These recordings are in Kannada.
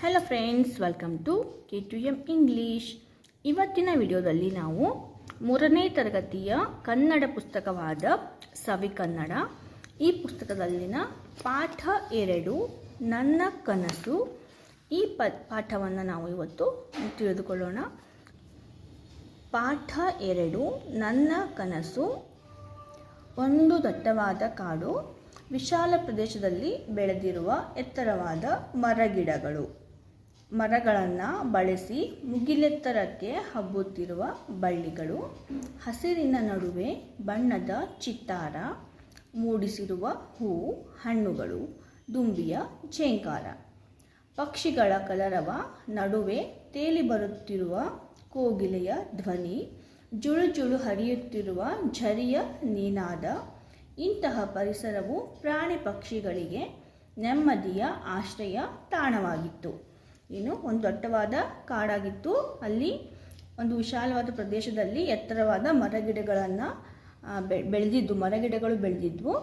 Hello friends welcome to K two M English ಇವತ್ತಿನ ವಿಡಿಯೋದಲ್ಲಿ ನಾವು ಮೂರನೇ ತರಗತಿಯ ಕನ್ನಡ ಪುಸ್ತಕವಾದ ಸವಿ ಕನ್ನಡ, ಈ ಪುಸ್ತಕದಲ್ಲಿನ ಪಾಠ ಎರಡು, ನನ್ನ ಕನಸು, ಈ ಪ, ಪಾಠವನ್ನು ನಾವು ಇವತ್ತು ತಿಳಿದುಕೊಳ್ಳೋಣ. ಪಾಠ ಎರಡು, ನನ್ನ ಕನಸು, ಒಂದು ದಟ್ಟವಾದ ಕಾಡು, ವಿಶಾಲ ಪ್ರದೇಶದಲ್ಲಿ ಬೆಳೆದಿರುವ ಎತ್ತರವಾದ ಮರಗಿಡಗಳು. ಮರಗಳನ್ನು ಬಳಸಿ ಮುಗಿಲೆತ್ತರಕ್ಕೆ ಹಬ್ಬುತ್ತಿರುವ ಬಳ್ಳಿಗಳು, ಹಸಿರಿನ ನಡುವೆ ಬಣ್ಣದ ಚಿತ್ತಾರ, ಮೂಡಿಸಿರುವ ಹೂ, ಹಣ್ಣುಗಳು, ದುಂಬಿಯ ಝೇಂಕಾರ ಪಕ್ಷಿಗಳ ಕಲರವ ನಡುವೆ ತೇಲಿ ಬರುತ್ತಿರುವ ಕೋಗಿಲೆಯ ಧ್ವನಿ, ಜುಳು ಜುಳು ಹರಿಯುತ್ತಿರುವ ಝರಿಯ ನೀನಾದ, ಇಂತಹ ಪರಿಸರವು ಪ್ರಾಣಿ ಪಕ್ಷಿಗಳಿಗೆ ನೆಮ್ಮದಿಯ ಆಶ್ರಯ ತಾಣವಾಗಿತ್ತು. ಇನ್ನು ಒಂದು ದಟ್ಟವಾದ ಕಾಡಾಗಿತ್ತು. ಅಲ್ಲಿ ಒಂದು ವಿಶಾಲವಾದ ಪ್ರದೇಶದಲ್ಲಿ ಎತ್ತರವಾದ ಮರಗಿಡಗಳನ್ನು ಬೆಳೆದಿದ್ದು, ಮರಗಿಡಗಳು ಬೆಳೆದಿದ್ವು.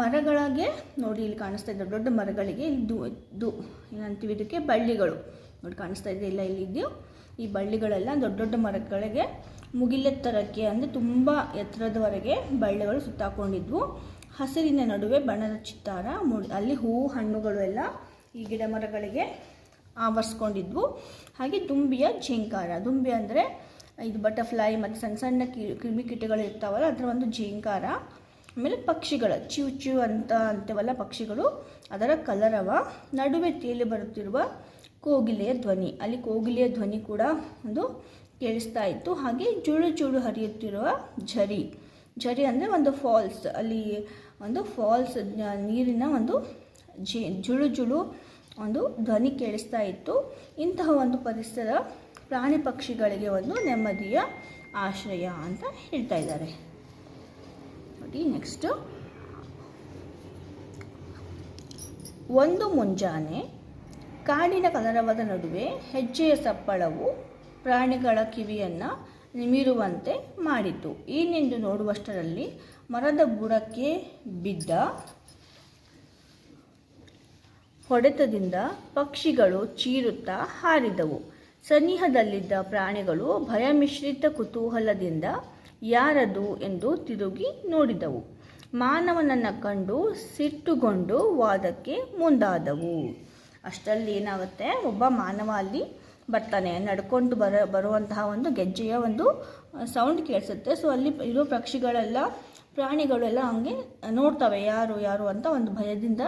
ಮರಗಳಿಗೆ ನೋಡಿ ಇಲ್ಲಿ ಕಾಣಿಸ್ತಾ ಇದೆ, ದೊಡ್ಡ ಮರಗಳಿಗೆ ಇದು ದು ದು, ಏನಂತೀವಿ ಇದಕ್ಕೆ, ಬಳ್ಳಿಗಳು. ನೋಡಿ ಕಾಣಿಸ್ತಾ ಇದೆ ಇಲ್ಲ ಇಲ್ಲಿದ್ದು ಈ ಬಳ್ಳಿಗಳೆಲ್ಲ ದೊಡ್ಡ ದೊಡ್ಡ ಮರಗಳಿಗೆ ಮುಗಿಲೆತ್ತರಕ್ಕೆ, ಅಂದರೆ ತುಂಬ ಎತ್ತರದವರೆಗೆ ಬಳ್ಳಿಗಳು ಸುತ್ತಾಕೊಂಡಿದ್ವು. ಹಸಿರಿನ ನಡುವೆ ಬಣ್ಣದ ಚಿತ್ತಾರ ಮೂಡಿ, ಅಲ್ಲಿ ಹೂವು, ಹಣ್ಣುಗಳು ಎಲ್ಲ ಈ ಗಿಡ ಮರಗಳಿಗೆ ಆವರಿಸ್ಕೊಂಡಿದ್ವು. ಹಾಗೆ ದುಂಬಿಯ ಝೇಂಕಾರ. ದುಂಬಿ ಅಂದರೆ ಇದು ಬಟರ್ಫ್ಲೈ ಮತ್ತು ಸಣ್ಣ ಸಣ್ಣ ಕಿ ಕ್ರಿಮಿಕೀಟಗಳು ಇರ್ತಾವಲ್ಲ, ಅದರ ಒಂದು ಜಿಂಕಾರ ಆಮೇಲೆ ಪಕ್ಷಿಗಳ, ಚಿವ್ ಚಿವ್ ಅಂತ ಅಂತೇವಲ್ಲ ಪಕ್ಷಿಗಳು, ಅದರ ಕಲರವ. ನಡುವೆ ತೇಲಿ ಬರುತ್ತಿರುವ ಕೋಗಿಲೆಯ ಧ್ವನಿ. ಅಲ್ಲಿ ಕೋಗಿಲೆಯ ಧ್ವನಿ ಕೂಡ ಒಂದು ಕೇಳಿಸ್ತಾ ಇತ್ತು. ಹಾಗೆ ಜುಳು ಜುಳು ಹರಿಯುತ್ತಿರುವ ಝರಿ. ಝರಿ ಅಂದರೆ ಒಂದು ಫಾಲ್ಸ್ ಅಲ್ಲಿ ಒಂದು ಫಾಲ್ಸ್ ನೀರಿನ ಒಂದು ಜುಳು ಜುಳು ಒಂದು ಧ್ವನಿ ಕೇಳಿಸ್ತಾ ಇತ್ತು. ಇಂತಹ ಒಂದು ಪರಿಸರ ಪ್ರಾಣಿ ಪಕ್ಷಿಗಳಿಗೆ ಒಂದು ನೆಮ್ಮದಿಯ ಆಶ್ರಯ ಅಂತ ಹೇಳ್ತಾ ಇದ್ದಾರೆ. ನೋಡಿ ನೆಕ್ಸ್ಟು ಒಂದು ಮುಂಜಾನೆ ಕಾಡಿನ ಕಲರವದ ನಡುವೆ ಹೆಜ್ಜೆಯ ಸಪ್ಪಳವು ಪ್ರಾಣಿಗಳ ಕಿವಿಯನ್ನು ನಿಮಿರುವಂತೆ ಮಾಡಿತು ಏನೆಂದು ನೋಡುವಷ್ಟರಲ್ಲಿ ಮರದ ಬುಡಕ್ಕೆ ಬಿದ್ದ ಹೊಡೆತದಿಂದ ಪಕ್ಷಿಗಳು ಚೀರುತ್ತಾ ಹಾರಿದವು. ಸನಿಹದಲ್ಲಿದ್ದ ಪ್ರಾಣಿಗಳು ಭಯಮಿಶ್ರಿತ ಕುತೂಹಲದಿಂದ ಯಾರದು ಎಂದು ತಿರುಗಿ ನೋಡಿದವು. ಮಾನವನನ್ನು ಕಂಡು ಸಿಟ್ಟುಗೊಂಡು ವಾದಕ್ಕೆ ಮುಂದಾದವು. ಅಷ್ಟರಲ್ಲಿ ಏನಾಗುತ್ತೆ? ಒಬ್ಬ ಮಾನವ ಅಲ್ಲಿ ಬರ್ತಾನೆ. ನಡ್ಕೊಂಡು ಬರ, ಬರುವಂತಹ ಒಂದು ಗೆಜ್ಜೆಯ ಒಂದು ಸೌಂಡ್ ಕೇಳಿಸುತ್ತೆ. ಸೊ ಅಲ್ಲಿ ಇರೋ ಪಕ್ಷಿಗಳೆಲ್ಲ, ಪ್ರಾಣಿಗಳೆಲ್ಲ ಹಂಗೆ ನೋಡ್ತವೆ. ಯಾರು ಯಾರು ಅಂತ ಒಂದು ಭಯದಿಂದ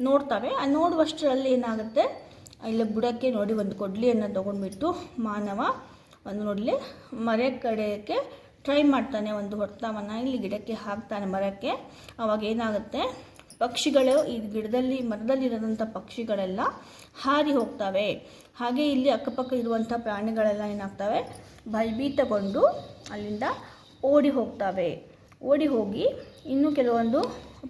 ನೋಡ್ತವೆ. ಆ, ನೋಡುವಷ್ಟರಲ್ಲಿ ಏನಾಗುತ್ತೆ? ಇಲ್ಲಿ ಬುಡಕ್ಕೆ ನೋಡಿ ಒಂದು ಕೊಡ್ಲಿಯನ್ನು ತೊಗೊಂಡ್ಬಿಟ್ಟು ಮಾನವ ಒಂದು ನೋಡಲಿ, ಮರ ಕಡೆಗೆ ಟ್ರೈ ಮಾಡ್ತಾನೆ ಒಂದು ಹೊಡ್ತಾವನ್ನು ಇಲ್ಲಿ ಗಿಡಕ್ಕೆ ಹಾಕ್ತಾನೆ ಮರಕ್ಕೆ. ಅವಾಗ ಏನಾಗುತ್ತೆ? ಪಕ್ಷಿಗಳು ಈ ಗಿಡದಲ್ಲಿ, ಮರದಲ್ಲಿರೋದಂಥ ಪಕ್ಷಿಗಳೆಲ್ಲ ಹಾರಿ ಹೋಗ್ತವೆ. ಹಾಗೆ ಇಲ್ಲಿ ಅಕ್ಕಪಕ್ಕ ಇರುವಂಥ ಪ್ರಾಣಿಗಳೆಲ್ಲ ಏನಾಗ್ತವೆ? ಭಯಭೀತಗೊಂಡು ಅಲ್ಲಿಂದ ಓಡಿ ಹೋಗ್ತವೆ. ಓಡಿ ಹೋಗಿ ಇನ್ನು ಕೆಲವೊಂದು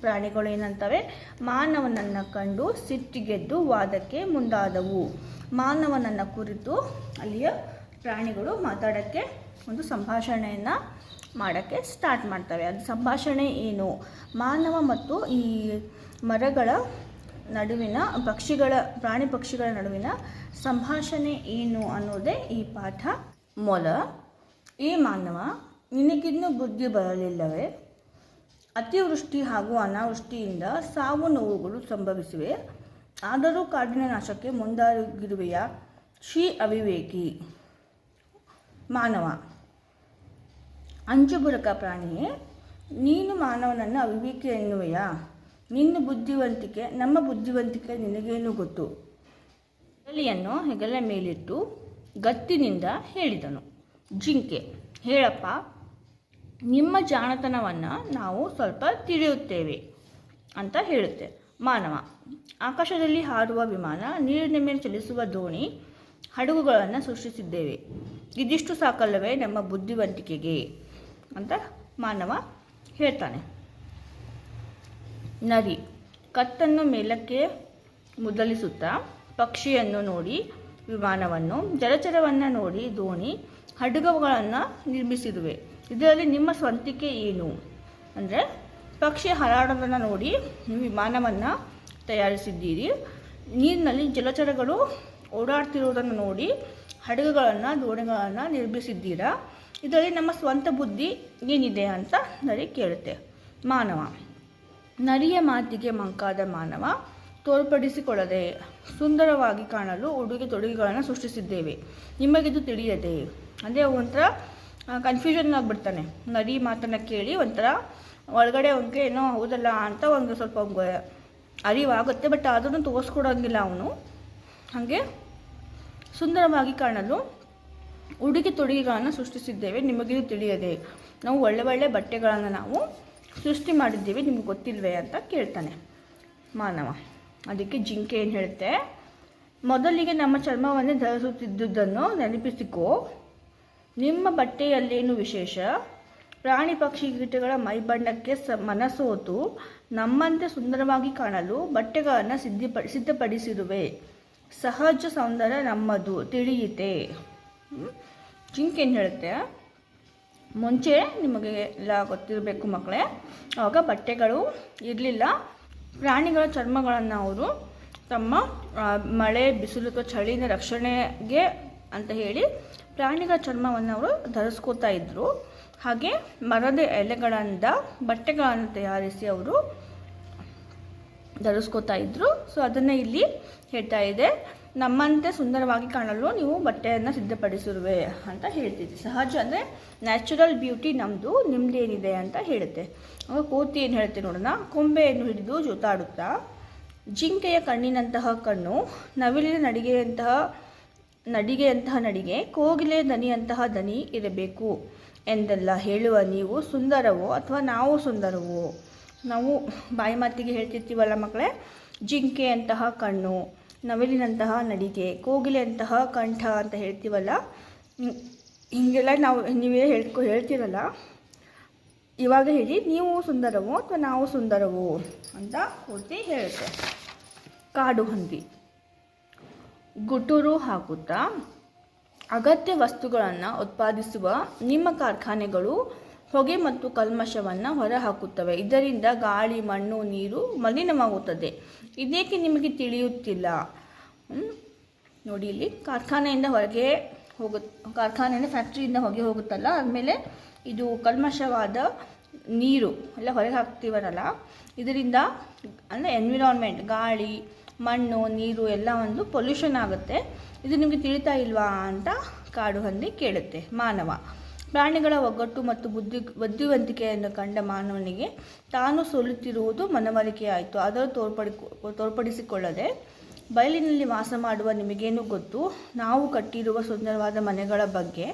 ಪ್ರಾಣಿಗಳು ಏನಂತವೆ? ಮಾನವನನ್ನು ಕಂಡು ಸಿಟ್ಟಿಗೆದ್ದು ವಾದಕ್ಕೆ ಮುಂದಾದವು. ಮಾನವನನ್ನು ಕುರಿತು ಅಲ್ಲಿಯ ಪ್ರಾಣಿಗಳು ಮಾತಾಡೋಕ್ಕೆ ಒಂದು ಸಂಭಾಷಣೆಯನ್ನು ಮಾಡೋಕ್ಕೆ ಸ್ಟಾರ್ಟ್ ಮಾಡ್ತವೆ. ಅದು ಸಂಭಾಷಣೆ ಏನು? ಮಾನವ ಮತ್ತು ಈ ಮರಗಳ ನಡುವಿನ ಪಕ್ಷಿಗಳ, ಪ್ರಾಣಿ ಪಕ್ಷಿಗಳ ನಡುವಿನ ಸಂಭಾಷಣೆ ಏನು ಅನ್ನೋದೇ ಈ ಪಾಠ. ಮೊಲ, ಈ ಮಾನವ ನಿನಗಿನ್ನೂ ಬುದ್ಧಿ ಬರಲಿಲ್ಲವೇ? ಅತಿವೃಷ್ಟಿ ಹಾಗೂ ಅನಾವೃಷ್ಟಿಯಿಂದ ಸಾವು ನೋವುಗಳು ಸಂಭವಿಸಿವೆ. ಆದರೂ ಕಾಡಿನ ನಾಶಕ್ಕೆ ಮುಂದಾಗಿರುವೆಯ? ಶ್ರೀ ಅವಿವೇಕಿ. ಮಾನವ ಅಂಜುಬುರಕ ಪ್ರಾಣಿಯೇ, ನೀನು ಮಾನವನನ್ನು ಅವಿವೇಕಿ ಎನ್ನುವೆಯಾ? ನಿನ್ನ ಬುದ್ಧಿವಂತಿಕೆ, ನಮ್ಮ ಬುದ್ಧಿವಂತಿಕೆ ನಿನಗೇನು ಗೊತ್ತು? ಹೆಗಲಿಯನ್ನು ಹೆಗಲ ಮೇಲಿಟ್ಟು ಗತ್ತಿನಿಂದ ಹೇಳಿದನು. ಜಿಂಕೆ, ಹೇಳಪ್ಪ, ನಿಮ್ಮ ಜಾಣತನವನ್ನು ನಾವು ಸ್ವಲ್ಪ ತಿಳಿಯುತ್ತೇವೆ ಅಂತ ಹೇಳುತ್ತೆ. ಮಾನವ, ಆಕಾಶದಲ್ಲಿ ಹಾರುವ ವಿಮಾನ, ನೀರಿನ ಮೇಲೆ ಚಲಿಸುವ ದೋಣಿ, ಹಡಗುಗಳನ್ನು ಸೃಷ್ಟಿಸಿದ್ದೇವೆ. ಇದಿಷ್ಟು ಸಾಕಲ್ಲವೇ ನಮ್ಮ ಬುದ್ಧಿವಂತಿಕೆಗೆ? ಅಂತ ಮಾನವ ಹೇಳ್ತಾನೆ. ನರಿ. ಕತ್ತನ್ನು ಮೇಲಕ್ಕೆ ಮುದಲಿಸುತ್ತಾ ಪಕ್ಷಿಯನ್ನು ನೋಡಿ ವಿಮಾನವನ್ನು, ಜಲಚರವನ್ನು ನೋಡಿ ದೋಣಿ, ಹಡಗುಗಳನ್ನು ನಿರ್ಮಿಸಿದುವೆ. ಇದರಲ್ಲಿ ನಿಮ್ಮ ಸ್ವಂತಿಕೆ ಏನು? ಅಂದರೆ ಪಕ್ಷಿ ಹರಾಡೋದನ್ನು ನೋಡಿ ನೀವು ವಿಮಾನವನ್ನು ತಯಾರಿಸಿದ್ದೀರಿ. ನೀರಿನಲ್ಲಿ ಜಲಚರಗಳು ಓಡಾಡ್ತಿರುವುದನ್ನು ನೋಡಿ ಹಡಗುಗಳನ್ನು, ದೋಣಿಗಳನ್ನು ನಿರ್ಮಿಸಿದ್ದೀರಾ? ಇದರಲ್ಲಿ ನಮ್ಮ ಸ್ವಂತ ಬುದ್ಧಿ ಏನಿದೆ ಅಂತ ನರಿ ಕೇಳುತ್ತೆ. ಮಾನವ. ನರಿಯ ಮಾತಿಗೆ ಮಂಕಾದ ಮಾನವ ತೋರ್ಪಡಿಸಿಕೊಳ್ಳದೆ ಸುಂದರವಾಗಿ ಕಾಣಲು ಉಡುಗೆ ತೊಡುಗೆಗಳನ್ನು ಸೃಷ್ಟಿಸಿದ್ದೇವೆ. ನಿಮಗಿದು ತಿಳಿಯದೆ? ಅಂದರೆ ಒಂಥರ ಕನ್ಫ್ಯೂಷನ್ ಆಗಿಬಿಡ್ತಾನೆ. ನರಿ ಮಾತನ್ನು ಕೇಳಿ ಒಂಥರ ಒಳಗಡೆ ಅವನಿಗೆ ಏನೋ ಹೌದಲ್ಲ ಅಂತ ಒಂದು ಸ್ವಲ್ಪ ಅರಿವಾಗುತ್ತೆ ಬಟ್ ಅದನ್ನು ತೋರಿಸ್ಕೊಡೋಂಗಿಲ್ಲ ಅವನು. ಹಾಗೆ ಸುಂದರವಾಗಿ ಕಾಣಲು ಉಡುಗೆ ತೊಡುಗೆಗಳನ್ನು ಸೃಷ್ಟಿಸಿದ್ದೇವೆ. ನಿಮಗಿದು ತಿಳಿಯದೆ? ನಾವು ಒಳ್ಳೆ ಒಳ್ಳೆ ಬಟ್ಟೆಗಳನ್ನು ನಾವು ಸೃಷ್ಟಿ ಮಾಡಿದ್ದೀವಿ, ನಿಮ್ಗೆ ಗೊತ್ತಿಲ್ವೇ ಅಂತ ಕೇಳ್ತಾನೆ ಮಾನವ. ಅದಕ್ಕೆ ಜಿಂಕೆ ಏನು ಹೇಳುತ್ತೆ? ಮೊದಲಿಗೆ ನಮ್ಮ ಚರ್ಮವನ್ನೇ ಧರಿಸುತ್ತಿದ್ದುದನ್ನು ನೆನಪಿಸಿಕೋ. ನಿಮ್ಮ ಬಟ್ಟೆಯಲ್ಲೇನು ವಿಶೇಷ? ಪ್ರಾಣಿ ಪಕ್ಷಿ ಕೀಟಗಳ ಮೈಬಣ್ಣಕ್ಕೆ ಸ ಮನಸೋತು, ನಮ್ಮಂತೆ ಸುಂದರವಾಗಿ ಕಾಣಲು ಬಟ್ಟೆಗಳನ್ನು ಸಿದ್ಧಪ ಸಿದ್ಧಪಡಿಸಿರುವೆ. ಸಹಜ ಸೌಂದರ್ಯ ನಮ್ಮದು, ತಿಳಿಯಿತೆ. ಜಿಂಕೆ ಏನು ಹೇಳುತ್ತೆ? ಮುಂಚೆ ನಿಮಗೆ ಎಲ್ಲ ಗೊತ್ತಿರಬೇಕು ಮಕ್ಕಳೇ. ಆವಾಗ ಬಟ್ಟೆಗಳು ಇರಲಿಲ್ಲ. ಪ್ರಾಣಿಗಳ ಚರ್ಮಗಳನ್ನು ಅವರು ತಮ್ಮ ಮಳೆ, ಬಿಸಿಲು ಅಥವಾ ಚಳಿನ ರಕ್ಷಣೆಗೆ ಅಂತ ಹೇಳಿ ಪ್ರಾಣಿಗಳ ಚರ್ಮವನ್ನು ಅವರು ಧರಿಸ್ಕೋತಾ ಇದ್ದರು ಹಾಗೆ ಮರದ ಎಲೆಗಳಿಂದ ಬಟ್ಟೆಗಳನ್ನು ತಯಾರಿಸಿ ಅವರು ಧರಿಸ್ಕೋತಾ ಇದ್ದರು ಸೊ ಅದನ್ನು ಇಲ್ಲಿ ಹೇಳ್ತಾ ಇದೆ. ನಮ್ಮಂತೆ ಸುಂದರವಾಗಿ ಕಾಣಲು ನೀವು ಬಟ್ಟೆಯನ್ನು ಸಿದ್ಧಪಡಿಸಿರುವೆ ಅಂತ ಹೇಳ್ತಿದ್ದೆ. ಸಹಜ ಅಂದರೆ ನ್ಯಾಚುರಲ್ ಬ್ಯೂಟಿ ನಮ್ಮದು ನಿಮ್ಮದೇನಿದೆ ಅಂತ ಹೇಳುತ್ತೆ. ಆಗ ಕೋತಿ ಏನು ಹೇಳುತ್ತೆ ನೋಡೋಣ? ಕೊಂಬೆಯನ್ನು ಹಿಡಿದು ಜೋತಾಡುತ್ತಾ, ಜಿಂಕೆಯ ಕಣ್ಣಿನಂತಹ ಕಣ್ಣು, ನವಿಲಿನ ನಡಿಗೆಯಂತಹ ನಡಿಗೆಯಂತಹ ನಡಿಗೆ, ಕೋಗಿಲೆ ದನಿಯಂತಹ ದನಿ ಇರಬೇಕು ಎಂದೆಲ್ಲ ಹೇಳುವ ನೀವು ಸುಂದರವೋ ಅಥವಾ ನಾವು ಸುಂದರವೋ? ನಾವು ಬಾಯಿ ಮಾತಿಗೆ ಹೇಳ್ತಿರ್ತೀವಲ್ಲ ಮಕ್ಕಳೇ, ಜಿಂಕೆಯಂತಹ ಕಣ್ಣು. ನವಿಲಿನಂತಹ ನಡಿಗೆ, ಕೋಗಿಲೆಯಂತಹ ಕಂಠ ಅಂತ ಹೇಳ್ತೀವಲ್ಲ? ಹಿಂಗೆಲ್ಲ ನಾವು ನೀವೇ ಹೇಳ್ಕೊ, ಹೇಳ್ತೀರಲ್ಲ? ಇವಾಗ ಹೇಳಿ, ನೀವು ಸುಂದರವೋ ಅಥವಾ ನಾವು ಸುಂದರವೋ ಅಂತ ಪೂರ್ತಿ ಹೇಳುತ್ತೆ. ಕಾಡು ಹಂದಿ. ಗುಟುರು ಹಾಕುತ್ತಾ? ಅಗತ್ಯ ವಸ್ತುಗಳನ್ನು ಉತ್ಪಾದಿಸುವ ನಿಮ್ಮ ಕಾರ್ಖಾನೆಗಳು ಹೊಗೆ ಮತ್ತು ಕಲ್ಮಶವನ್ನು ಹೊರಹಾಕುತ್ತವೆ. ಇದರಿಂದ ಗಾಳಿ, ಮಣ್ಣು, ನೀರು ಮಲಿನವಾಗುತ್ತದೆ. ಇದೇಕೆ ನಿಮಗೆ ತಿಳಿಯುತ್ತಿಲ್ಲ? ನೋಡಿ ಇಲ್ಲಿ ಕಾರ್ಖಾನೆಯಿಂದ ಹೊರಗೆ ಹೋಗು, ಕಾರ್ಖಾನೆಯಿಂದ ಫ್ಯಾಕ್ಟ್ರಿಯಿಂದ ಹೊಗೆ ಹೋಗುತ್ತಲ್ಲ, ಆದಮೇಲೆ ಇದು ಕಲ್ಮಶವಾದ ನೀರು ಎಲ್ಲ ಹೊರಗೆ ಹಾಕ್ತೀವರಲ್ಲ, ಇದರಿಂದ ಅಂದರೆ ಎನ್ವಿರಾನ್ಮೆಂಟ್ ಗಾಳಿ, ಮಣ್ಣು, ನೀರು ಎಲ್ಲ ಒಂದು ಪೊಲ್ಯೂಷನ್ ಆಗುತ್ತೆ. ಇದು ನಿಮಗೆ ತಿಳಿತಾ ಇಲ್ವಾ ಅಂತ ಕಾಡು ಹಂದಿ ಕೇಳುತ್ತೆ ಮಾನವ. ಪ್ರಾಣಿಗಳ ಒಗ್ಗಟ್ಟು ಮತ್ತು ಬುದ್ಧಿ ಬುದ್ಧಿವಂತಿಕೆಯನ್ನು ಕಂಡ ಮಾನವನಿಗೆ ತಾನು ಸೋಲುತ್ತಿರುವುದು ಮನವರಿಕೆಯಾಯಿತು. ಅದರ ತೋರ್ಪಡಿ ತೋರ್ಪಡಿಸಿಕೊಳ್ಳದೆ ಬಯಲಿನಲ್ಲಿ ವಾಸ ಮಾಡುವ ನಿಮಗೇನು ಗೊತ್ತು? ನಾವು ಕಟ್ಟಿರುವ ಸುಂದರವಾದ ಮನೆಗಳ ಬಗ್ಗೆ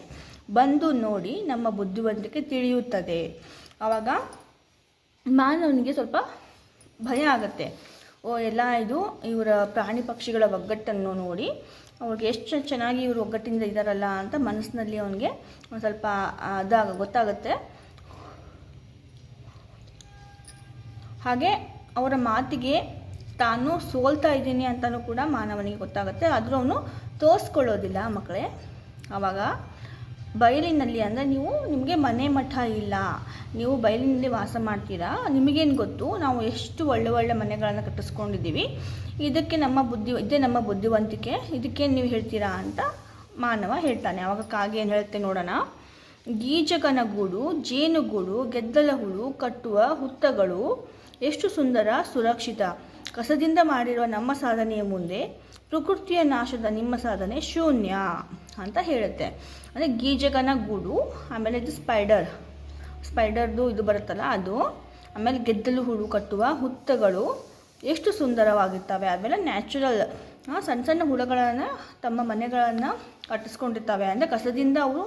ಬಂದು ನೋಡಿ ನಮ್ಮ ಬುದ್ಧಿವಂತಿಕೆ ತಿಳಿಯುತ್ತದೆ. ಆವಾಗ ಮಾನವನಿಗೆ ಸ್ವಲ್ಪ ಭಯ ಆಗುತ್ತೆ. ಓ, ಎಲ್ಲ ಇದು ಇವರ ಪ್ರಾಣಿ ಪಕ್ಷಿಗಳ ಒಗ್ಗಟ್ಟನ್ನು ನೋಡಿ ಅವ್ರಿಗೆ ಎಷ್ಟು ಚೆನ್ನಾಗಿ ಇವರು ಒಗ್ಗಟ್ಟಿಂದ ಇದ್ದಾರಲ್ಲ ಅಂತ ಮನಸ್ಸಿನಲ್ಲಿ ಅವನಿಗೆ ಒಂದು ಸ್ವಲ್ಪ ಅದಾಗ, ಗೊತ್ತಾಗುತ್ತೆ. ಹಾಗೆ ಅವರ ಮಾತಿಗೆ ತಾನು ಸೋಲ್ತಾ ಇದ್ದೀನಿ ಅಂತಲೂ ಕೂಡ ಮಾನವನಿಗೆ ಗೊತ್ತಾಗುತ್ತೆ. ಆದರೂ ಅವನು ತೋರಿಸ್ಕೊಳ್ಳೋದಿಲ್ಲ ಮಕ್ಕಳೇ. ಆವಾಗ ಬಯಲಿನಲ್ಲಿ ಅಂದರೆ ನೀವು ನಿಮಗೆ ಮನೆ ಮಠ ಇಲ್ಲ, ನೀವು ಬಯಲಿನಲ್ಲಿ ವಾಸ ಮಾಡ್ತೀರಾ? ನಿಮಗೇನು ಗೊತ್ತು? ನಾವು ಎಷ್ಟು ಒಳ್ಳೆ ಒಳ್ಳೆ ಮನೆಗಳನ್ನು ಕಟ್ಟಿಸ್ಕೊಂಡಿದ್ದೀವಿ. ಇದಕ್ಕೆ ನಮ್ಮ ಬುದ್ಧಿ, ಇದೇ ನಮ್ಮ ಬುದ್ಧಿವಂತಿಕೆ. ಇದಕ್ಕೇನು ನೀವು ಹೇಳ್ತೀರಾ ಅಂತ ಮಾನವ ಹೇಳ್ತಾನೆ. ಆವಾಗ ಕಾಗೆ ಏನು ಹೇಳುತ್ತೆ ನೋಡೋಣ. ಗೀಜಗನ ಗೂಡು ಜೇನುಗೂಡು ಗೆದ್ದಲ ಹುಳು ಕಟ್ಟುವ ಹುತ್ತಗಳು ಎಷ್ಟು ಸುಂದರ, ಸುರಕ್ಷಿತ. ಕಸದಿಂದ ಮಾಡಿರುವ ನಮ್ಮ ಸಾಧನೆಯ ಮುಂದೆ ಪ್ರಕೃತಿಯ ನಾಶದ ನಿಮ್ಮ ಸಾಧನೆ ಶೂನ್ಯ. ಅಂತ ಹೇಳುತ್ತೆ. ಅಂದರೆ ಗೀಜಗನ ಗೂಡು, ಆಮೇಲೆ ಇದು ಸ್ಪೈಡರ್ ಸ್ಪೈಡರ್ದು ಇದು ಬರುತ್ತಲ್ಲ ಅದು. ಆಮೇಲೆ ಗೆದ್ದಲು ಹುಳು ಕಟ್ಟುವ ಹುತ್ತಗಳು ಎಷ್ಟು ಸುಂದರವಾಗಿರ್ತವೆ. ಆಮೇಲೆ ನ್ಯಾಚುರಲ್ ಸಣ್ಣ ಸಣ್ಣ ಹುಳುಗಳನ್ನು ತಮ್ಮ ಮನೆಗಳನ್ನು ಕಟ್ಟಿಸ್ಕೊಂಡಿರ್ತವೆ. ಅಂದರೆ ಕಸದಿಂದ ಅವರು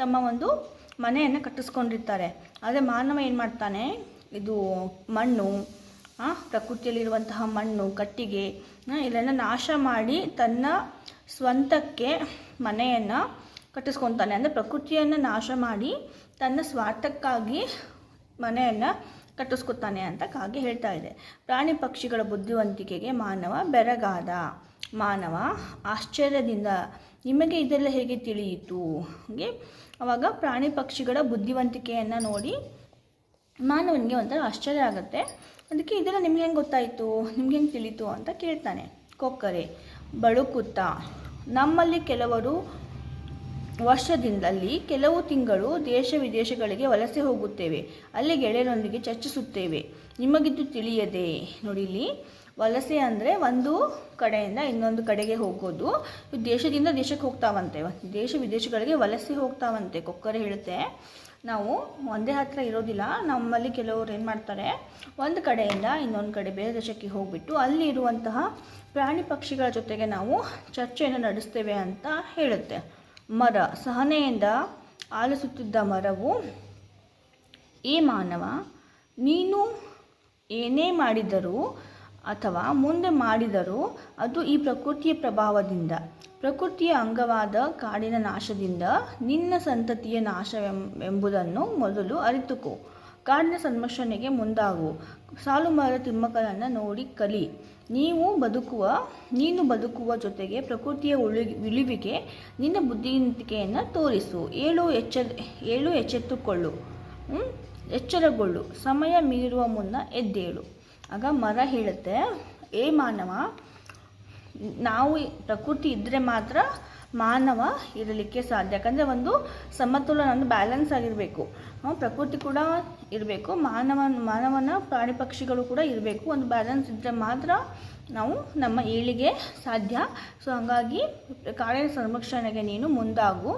ತಮ್ಮ ಒಂದು ಮನೆಯನ್ನು ಕಟ್ಟಿಸ್ಕೊಂಡಿರ್ತಾರೆ. ಆದರೆ ಮಾನವ ಏನು ಮಾಡ್ತಾನೆ? ಇದು ಮಣ್ಣು ಪ್ರಕೃತಿಯಲ್ಲಿರುವಂತಹ ಮಣ್ಣು, ಕಟ್ಟಿಗೆ ಇದನ್ನು ನಾಶ ಮಾಡಿ ತನ್ನ ಸ್ವಂತಕ್ಕೆ ಮನೆಯನ್ನು ಕಟ್ಟಿಸ್ಕೊತಾನೆ. ಅಂದರೆ ಪ್ರಕೃತಿಯನ್ನು ನಾಶ ಮಾಡಿ ತನ್ನ ಸ್ವಾರ್ಥಕ್ಕಾಗಿ ಮನೆಯನ್ನು ಕಟ್ಟಿಸ್ಕೊತಾನೆ ಅಂತ ಕಾಗೆ ಹೇಳ್ತಾ ಇದೆ. ಪ್ರಾಣಿ ಪಕ್ಷಿಗಳ ಬುದ್ಧಿವಂತಿಕೆಗೆ ಮಾನವ ಬೆರಗಾದ. ಮಾನವ ಆಶ್ಚರ್ಯದಿಂದ ನಿಮಗೆ ಇದೆಲ್ಲ ಹೇಗೆ ತಿಳಿಯಿತು? ಹಾಗೆ ಅವಾಗ ಪ್ರಾಣಿ ಪಕ್ಷಿಗಳ ಬುದ್ಧಿವಂತಿಕೆಯನ್ನು ನೋಡಿ ಮಾನವನಿಗೆ ಒಂಥರ ಆಶ್ಚರ್ಯ ಆಗುತ್ತೆ. ಅದಕ್ಕೆ ಇದೆಲ್ಲ ನಿಮ್ಗೆ ಹೆಂಗೆ ಗೊತ್ತಾಯಿತು? ನಿಮ್ಗೆ ಹೆಂಗೆ ತಿಳಿತು ಅಂತ ಕೇಳ್ತಾನೆ. ಕೊಕ್ಕರೆ, ಬಳುಕುತ್ತಾ ನಮ್ಮಲ್ಲಿ ಕೆಲವರು ವರ್ಷದಿಂದಲ್ಲಿ ಕೆಲವು ತಿಂಗಳು ದೇಶ ವಿದೇಶಗಳಿಗೆ ವಲಸೆ ಹೋಗುತ್ತೇವೆ. ಅಲ್ಲಿ ಗೆಳೆಯರೊಂದಿಗೆ ಚರ್ಚಿಸುತ್ತೇವೆ. ನಿಮಗಿದ್ದು ತಿಳಿಯದೆ? ನೋಡಿ ಇಲ್ಲಿ. ವಲಸೆ ಅಂದರೆ ಒಂದು ಕಡೆಯಿಂದ ಇನ್ನೊಂದು ಕಡೆಗೆ ಹೋಗೋದು. ದೇಶದಿಂದ ದೇಶಕ್ಕೆ ಹೋಗ್ತಾವಂತೆ. ದೇಶ ವಿದೇಶಗಳಿಗೆ ವಲಸೆ ಹೋಗ್ತಾವಂತೆ. ಕೊಕ್ಕರೆ ಹೇಳುತ್ತೆ. ನಾವು ಒಂದೇ ಹತ್ರ ಇರೋದಿಲ್ಲ. ನಮ್ಮಲ್ಲಿ ಕೆಲವರು ಏನು ಮಾಡ್ತಾರೆ? ಒಂದು ಕಡೆಯಿಂದ ಇನ್ನೊಂದು ಕಡೆ ಬೇರೆ ದೇಶಕ್ಕೆ ಹೋಗಿಬಿಟ್ಟು ಅಲ್ಲಿ ಇರುವಂತಹ ಪ್ರಾಣಿ ಪಕ್ಷಿಗಳ ಜೊತೆಗೆ ನಾವು ಚರ್ಚೆಯನ್ನು ನಡೆಸ್ತೇವೆ ಅಂತ ಹೇಳುತ್ತೆ. ಮರ, ಸಹನೆಯಿಂದ ಆಲಿಸುತ್ತಿದ್ದ ಮರವು ಈ ಮಾನವ, ನೀನು ಏನೇ ಮಾಡಿದರೂ ಅಥವಾ ಮುಂದೆ ಮಾಡಿದರೂ ಅದು ಈ ಪ್ರಕೃತಿಯ ಪ್ರಭಾವದಿಂದ, ಪ್ರಕೃತಿಯ ಅಂಗವಾದ ಕಾಡಿನ ನಾಶದಿಂದ ನಿನ್ನ ಸಂತತಿಯ ನಾಶವೆಂಬುದನ್ನು ಮೊದಲು ಅರಿತುಕೋ. ಕಾಡಿನ ಸಂರಕ್ಷಣೆಗೆ ಮುಂದಾಗು. ಸಾಲು ಮರದ ತಿಮ್ಮಕ್ಕಳನ್ನು ನೋಡಿ ಕಲಿ. ನೀವು ಬದುಕುವ, ನೀನು ಬದುಕುವ ಜೊತೆಗೆ ಪ್ರಕೃತಿಯ ಉಳಿ ಉಳಿವಿಗೆ ನಿನ್ನ ಬುದ್ಧಿವಂತಿಕೆಯನ್ನು ತೋರಿಸು. ಏಳು ಎಚ್ಚ, ಏಳು ಎಚ್ಚೆತ್ತುಕೊಳ್ಳು. ಎಚ್ಚರಗೊಳ್ಳು. ಸಮಯ ಮೀರುವ ಮುನ್ನ ಎದ್ದೇಳು. ಆಗ ಮರ ಹೇಳುತ್ತೆ, ಏ ಮಾನವ, ನಾವು ಪ್ರಕೃತಿ ಇದ್ದರೆ ಮಾತ್ರ ಮಾನವ ಇರಲಿಕ್ಕೆ ಸಾಧ್ಯ. ಯಾಕಂದರೆ ಒಂದು ಸಮತೋಲನ, ಒಂದು ಬ್ಯಾಲೆನ್ಸ್ ಆಗಿರಬೇಕು. ಪ್ರಕೃತಿ ಕೂಡ ಇರಬೇಕು ಮಾನವ ಮಾನವನ ಪ್ರಾಣಿ ಪಕ್ಷಿಗಳು ಕೂಡ ಇರಬೇಕು. ಒಂದು ಬ್ಯಾಲೆನ್ಸ್ ಇದ್ದರೆ ಮಾತ್ರ ನಾವು ನಮ್ಮ ಏಳಿಗೆ ಸಾಧ್ಯ. ಸೊ ಹಾಗಾಗಿ ಕಾಡಿನ ಸಂರಕ್ಷಣೆಗೆ ನೀನು ಮುಂದಾಗು.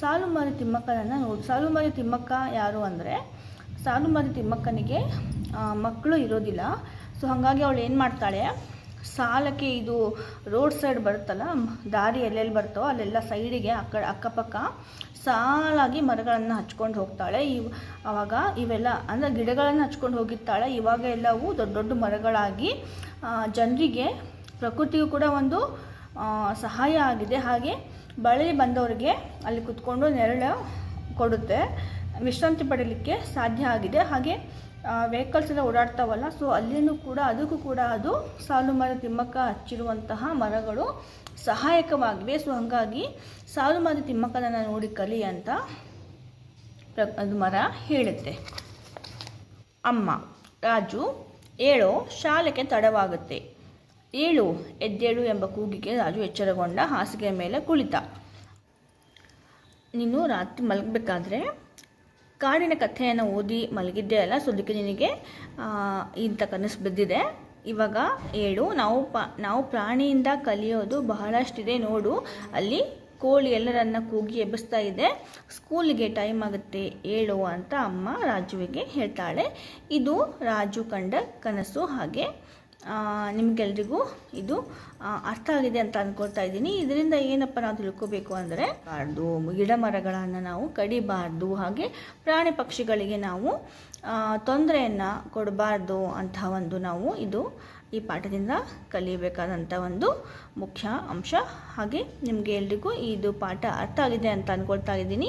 ಸಾಲು ಮರಿ ತಿಮ್ಮಕ್ಕನನ್ನು ನೋಡಿ. ಸಾಲು ಮರಿ ತಿಮ್ಮಕ್ಕ ಯಾರು ಅಂದರೆ ಸಾಲು ಮರಿ ತಿಮ್ಮಕ್ಕನಿಗೆ ಮಕ್ಕಳು ಇರೋದಿಲ್ಲ. ಸೊ ಹಾಗಾಗಿ ಅವಳು ಏನು ಮಾಡ್ತಾಳೆ ಸಾಲಕ್ಕೆ ಇದು ರೋಡ್ ಸೈಡ್ ಬರುತ್ತಲ್ಲ ದಾರಿ ಎಲ್ಲೆಲ್ಲಿ ಬರ್ತೋ ಅಲ್ಲೆಲ್ಲ ಸೈಡಿಗೆ ಅಕ್ಕ, ಅಕ್ಕಪಕ್ಕ ಸಾಲಾಗಿ ಮರಗಳನ್ನು ಹಚ್ಕೊಂಡು ಹೋಗ್ತಾಳೆ. ಇವ್ ಆವಾಗ ಇವೆಲ್ಲ ಅಂದರೆ ಗಿಡಗಳನ್ನು ಹಚ್ಕೊಂಡು ಹೋಗಿರ್ತಾಳೆ. ಇವಾಗ ಎಲ್ಲವೂ ದೊಡ್ಡ ದೊಡ್ಡ ಮರಗಳಾಗಿ ಜನರಿಗೆ ಪ್ರಕೃತಿಗೂ ಕೂಡ ಒಂದು ಸಹಾಯ ಆಗಿದೆ. ಹಾಗೆ ಬಳಲಿ ಬಂದವರಿಗೆ ಅಲ್ಲಿ ಕುತ್ಕೊಂಡು ನೆರಳು ಕೊಡುತ್ತೆ. ವಿಶ್ರಾಂತಿ ಪಡೀಲಿಕ್ಕೆ ಸಾಧ್ಯ ಆಗಿದೆ. ಹಾಗೆ ವೆಹಿಕಲ್ಸ್ ಎಲ್ಲ ಓಡಾಡ್ತಾವಲ್ಲ ಸೊ ಅಲ್ಲಿನೂ ಕೂಡ, ಅದಕ್ಕೂ ಕೂಡ ಅದು ಸಾಲು ಮರ ತಿಮ್ಮಕ್ಕ ಹಚ್ಚಿರುವಂತಹ ಮರಗಳು ಸಹಾಯಕವಾಗಿವೆ. ಸೊ ಹಾಗಾಗಿ ಸಾಲು ಮರ ತಿಮ್ಮಕ್ಕನನ್ನು ನೋಡಿ ಕಲಿ ಅಂತ ಅದು ಮರ ಹೇಳುತ್ತೆ. ಅಮ್ಮ, ರಾಜು, ಏಳು, ಶಾಲೆಗೆ ತಡವಾಗುತ್ತೆ. ಏಳು, ಎದ್ದೇಳು ಎಂಬ ಕೂಗಿಗೆ ರಾಜು ಎಚ್ಚರಗೊಂಡ ಹಾಸಿಗೆ ಮೇಲೆ ಕುಳಿತ. ನೀನು ರಾತ್ರಿ ಮಲಗಬೇಕಾದ್ರೆ ಕಾಡಿನ ಕಥೆಯನ್ನು ಓದಿ ಮಲಗಿದ್ದೆ ಅಲ್ಲ ಸೊ ಅದಕ್ಕೆ ನಿನಗೆ ಇಂಥ ಕನಸು ಬಿದ್ದಿದೆ ಇವಾಗ ಏಳು ನಾವು ಪ, ನಾವು ಪ್ರಾಣಿಯಿಂದ ಕಲಿಯೋದು ಬಹಳಷ್ಟಿದೆ, ನೋಡು. ಅಲ್ಲಿ ಕೋಳಿ ಎಲ್ಲರನ್ನ ಕೂಗಿ ಎಬ್ಬಿಸ್ತಾ ಇದೆ. ಸ್ಕೂಲಿಗೆ ಟೈಮ್ ಆಗುತ್ತೆ ಏಳು ಅಂತ ಅಮ್ಮ ರಾಜುವಿಗೆ ಹೇಳ್ತಾಳೆ. ಇದು ರಾಜು ಕಂಡ ಕನಸು ಹಾಗೆ. ನಿಮ್ಗೆಲ್ರಿಗೂ ಇದು ಅರ್ಥ ಆಗಿದೆ ಅಂತ ಅಂದ್ಕೊಳ್ತಾ ಇದ್ದೀನಿ. ಇದರಿಂದ ಏನಪ್ಪ ನಾವು ತಿಳ್ಕೊಬೇಕು ಅಂದರೆ ಬಾರ್ದು ಗಿಡ ಮರಗಳನ್ನು ನಾವು ಕಡಿಬಾರ್ದು, ಹಾಗೆ ಪ್ರಾಣಿ ಪಕ್ಷಿಗಳಿಗೆ ನಾವು ತೊಂದರೆಯನ್ನು ಕೊಡಬಾರ್ದು ಅಂತ ಒಂದು ನಾವು ಇದು ಈ ಪಾಠದಿಂದ ಕಲಿಯಬೇಕಾದಂಥ ಒಂದು ಮುಖ್ಯ ಅಂಶ. ಹಾಗೆ ನಿಮಗೆ ಎಲ್ರಿಗೂ ಇದು ಪಾಠ ಅರ್ಥ ಆಗಿದೆ ಅಂತ ಅಂದ್ಕೊಳ್ತಾ ಇದ್ದೀನಿ.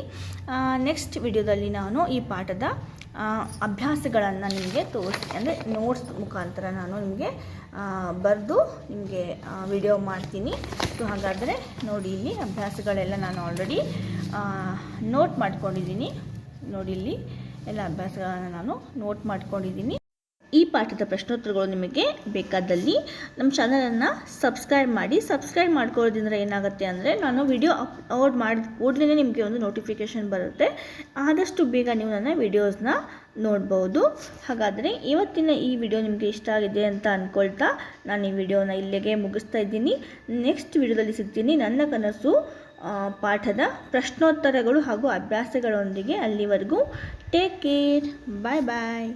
ನೆಕ್ಸ್ಟ್ ವಿಡಿಯೋದಲ್ಲಿ ನಾನು ಈ ಪಾಠದ ಅಭ್ಯಾಸಗಳನ್ನು ನಿಮಗೆ ತೋರಿಸಿ ಅಂದರೆ ನೋಟ್ಸ್ ಮುಖಾಂತರ ನಾನು ನಿಮಗೆ ಬರೆದು ನಿಮಗೆ ವಿಡಿಯೋ ಮಾಡ್ತೀನಿ. ಸೊ ಹಾಗಾದರೆ ನೋಡಿ, ಇಲ್ಲಿ ಅಭ್ಯಾಸಗಳೆಲ್ಲ ನಾನು ಆಲ್ರೆಡಿ ನೋಟ್ ಮಾಡ್ಕೊಂಡಿದ್ದೀನಿ. ನೋಡಿ, ಇಲ್ಲಿ ಎಲ್ಲ ಅಭ್ಯಾಸಗಳನ್ನು ನಾನು ನೋಟ್ ಮಾಡ್ಕೊಂಡಿದ್ದೀನಿ. ಈ ಪಾಠದ ಪ್ರಶ್ನೋತ್ತರಗಳು ನಿಮಗೆ ಬೇಕಾದಲ್ಲಿ ನಮ್ಮ ಚಾನಲನ್ನು ಸಬ್ಸ್ಕ್ರೈಬ್ ಮಾಡಿ, ಸಬ್ಸ್ಕ್ರೈಬ್ ಮಾಡ್ಕೊಳ್ಳೋದ್ರಿಂದ ಏನಾಗುತ್ತೆ ಅಂದರೆ ನಾನು ವಿಡಿಯೋ ಅಪ್ಲೋಡ್ ಮಾಡಿದ ಕೂಡಲೇ ನಿಮಗೆ ಒಂದು ನೋಟಿಫಿಕೇಷನ್ ಬರುತ್ತೆ. ಆದಷ್ಟು ಬೇಗ ನೀವು ನನ್ನ ವಿಡಿಯೋಸ್ನ ನೋಡ್ಬೋದು. ಹಾಗಾದರೆ ಇವತ್ತಿನ ಈ ವಿಡಿಯೋ ನಿಮಗೆ ಇಷ್ಟ ಆಗಿದೆ ಅಂತ ಅಂದ್ಕೊಳ್ತಾ ನಾನು ಈ ವಿಡಿಯೋನ ಇಲ್ಲಿಗೆ ಮುಗಿಸ್ತಾ ಇದ್ದೀನಿ. ನೆಕ್ಸ್ಟ್ ವಿಡಿಯೋದಲ್ಲಿ ಸಿಗ್ತೀನಿ ನನ್ನ ಕನಸು ಪಾಠದ ಪ್ರಶ್ನೋತ್ತರಗಳು ಹಾಗೂ ಅಭ್ಯಾಸಗಳೊಂದಿಗೆ ಅಲ್ಲಿವರೆಗೂ ಟೇಕ್ ಕೇರ್ ಬಾಯ್ ಬಾಯ್